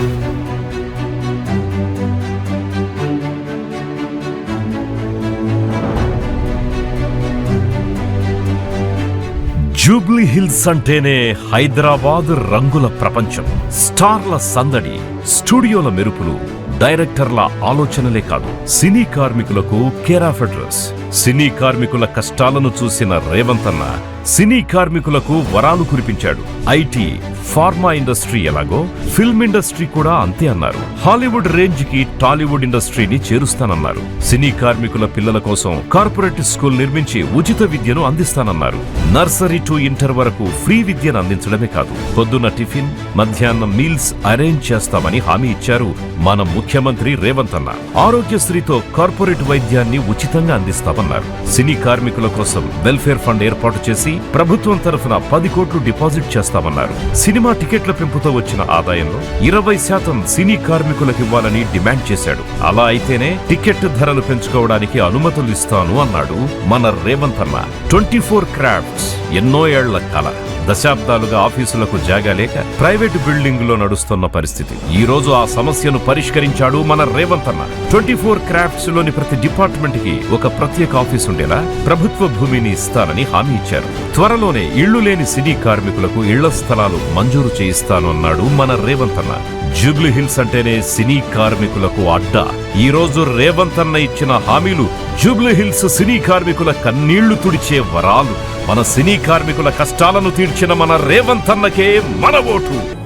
Jubilee hills అంటేనే హైదరాబాద్ రంగుల ప్రపంచం. స్టార్ల సందడి స్టూడియోల మెరుపులు డైరెక్టర్ల ఆలోచనలే కాదు. సినీ కార్మికులకు కేరా అడ్రస్ సినీ కార్మికుల కష్టాలను చూసిన రేవంత్ అన్న సినీ కార్మికులకు వరాలు కురిపించాడు. ఐటీ ఫార్మా ఇండస్ట్రీ ఎలాగో ఫిల్మ్ ఇండస్ట్రీ కూడా అంతే అన్నారు. హాలీవుడ్ రేంజ్కి టాలీవుడ్ ఇండస్ట్రీని చేరుస్తానన్నారు. సినీ కార్మికుల పిల్లల కోసం కార్పొరేట్ స్కూల్ నిర్మించి ఉచిత విద్యను అందిస్తానన్నారు. నర్సరీ టు ఇంటర్ వరకు ఫ్రీ విద్యను అందించడమే కాదు పొద్దున్న టిఫిన్ మధ్యాహ్నం మీల్స్ అరేంజ్ చేస్తామని హామీ ఇచ్చారు మన ముఖ్యమంత్రి రేవంత్ అన్న. ఆరోగ్యశ్రీతో కార్పొరేట్ వైద్యాన్ని ఉచితంగా అందిస్తామన్నారు. సినీ కార్మికుల కోసం వెల్ఫేర్ ఫండ్ ఏర్పాటు చేసి ప్రభుత్వం తరఫున పది కోట్లు డిపాజిట్ చేస్తామన్నారు. సినిమా టికెట్ల పెంపుతో వచ్చిన ఆదాయంలో ఇరవై శాతం సినీ కార్మికులకు ఇవ్వాలని డిమాండ్ చేశాడు. అలా అయితేనే టికెట్ ధరలు పెంచుకోవడానికి అనుమతులు ఇస్తాను అన్నాడు మన రేవంత్ అన్న. ట్వంటీ ఫోర్ క్రాఫ్ట్స్ ఎన్నో ఏళ్ళ కల దశాబ్దాలుగా ఆఫీసులకు జాగా లేక ప్రైవేట్ బిల్డింగ్లో నడుస్తున్న పరిస్థితి. ఈ రోజు ఆ సమస్యను పరిష్కరించాడు మన రేవంత్ అన్న. ట్వంటీ ఫోర్ క్రాఫ్ట్స్లోని ప్రతి డిపార్ట్మెంట్కి ఒక ప్రత్యేక ఆఫీస్ ఉండేలా ప్రభుత్వ భూమిని ఇస్తానని హామీ ఇచ్చారు. త్వరలోనే ఇళ్ళు లేని సినీ కార్మికులకు ఇళ్ళ స్థలాలు మంజూరు చేయిస్తానన్నాడు మన రేవంత్ అన్న. జూబ్లీ హిల్స్ అంటేనే సినీ కార్మికులకు అడ్డా. ఈ రోజు రేవంత్ అన్న ఇచ్చిన హామీలు జూబ్లీహిల్స్ సినీ కార్మికుల కన్నీళ్ళు తుడిచే వరాలు. మన సినీ కార్మికుల కష్టాలను తీర్చిన మన రేవంత్ అన్నకే మన ఓటు.